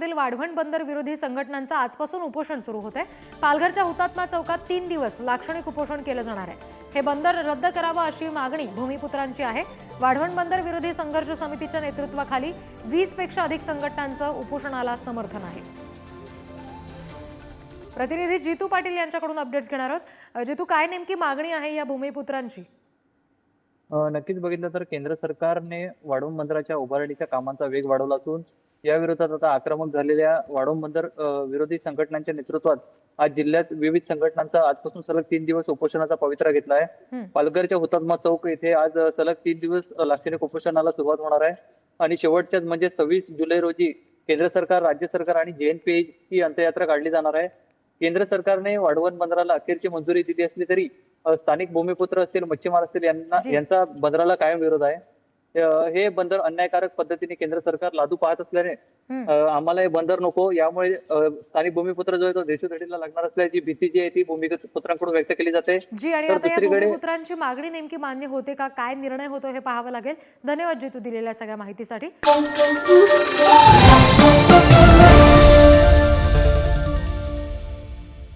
पालघरमधील वाढवण बंदर विरोधी संघटनांचं आजपासून उपोषण सुरू होत आहे पालघरच्या हुतात्मा चौकात तीन दिवस लाक्षणिक उपोषण केलं जाणार आहे. हे बंदर रद्द करावं अशी मागणी भूमिपुत्रांची आहे. वाढवण बंदर विरोधी संघर्ष समितीच्या नेतृत्वाखाली वीसपेक्षा अधिक संघटनांचं उपोषणाला समर्थन आहे. प्रतिनिधी जितू पाटील यांच्याकडून अपडेट्स घेणार आहोत. जितू काय नेमकी मागणी आहे या भूमिपुत्रांची? नक्कीच बघितलं तर केंद्र सरकारने वाढवण बंदराच्या उभारणीच्या कामांचा वेग वाढवला असून या विरोधात आता आक्रमक झालेल्या वाढवण बंदर विरोधी संघटनांच्या नेतृत्वात आज जिल्ह्यात विविध संघटनांचा आजपासून सलग तीन दिवस उपोषणाचा पवित्रा घेतला आहे. पालघरच्या हुतात्मा चौक येथे आज सलग तीन दिवस लाक्षणिक उपोषणाला सुरुवात होणार आहे. आणि शेवटच्या म्हणजे सव्वीस जुलै रोजी केंद्र सरकार राज्य सरकार आणि जेएनपीए ची अंत्ययात्रा काढली जाणार आहे. केंद्र सरकारने वाढवण बंदराला अखेरची मंजुरी दिली असली तरी स्थानिक भूमिपुत्र असतील मच्छीमार असतील यांना जी. यांचा बंदराला कायम विरोध आहे. हे बंदर अन्यायकारक पद्धतीने केंद्र सरकार लादू पाहत असल्याने आम्हाला हे बंदर नको. यामुळे स्थानिक भूमिपुत्र जो आहे तो देशोधडीला लागणार असल्याची भीती जी आहे ती भूमिपुत्रांकडून व्यक्त केली जाते. जी आणि भूमिपुत्रांची मागणी नेमकी मान्य होते का? काय निर्णय होतो हे पाहावं लागेल. धन्यवाद जितू दिलेल्या सगळ्या माहितीसाठी.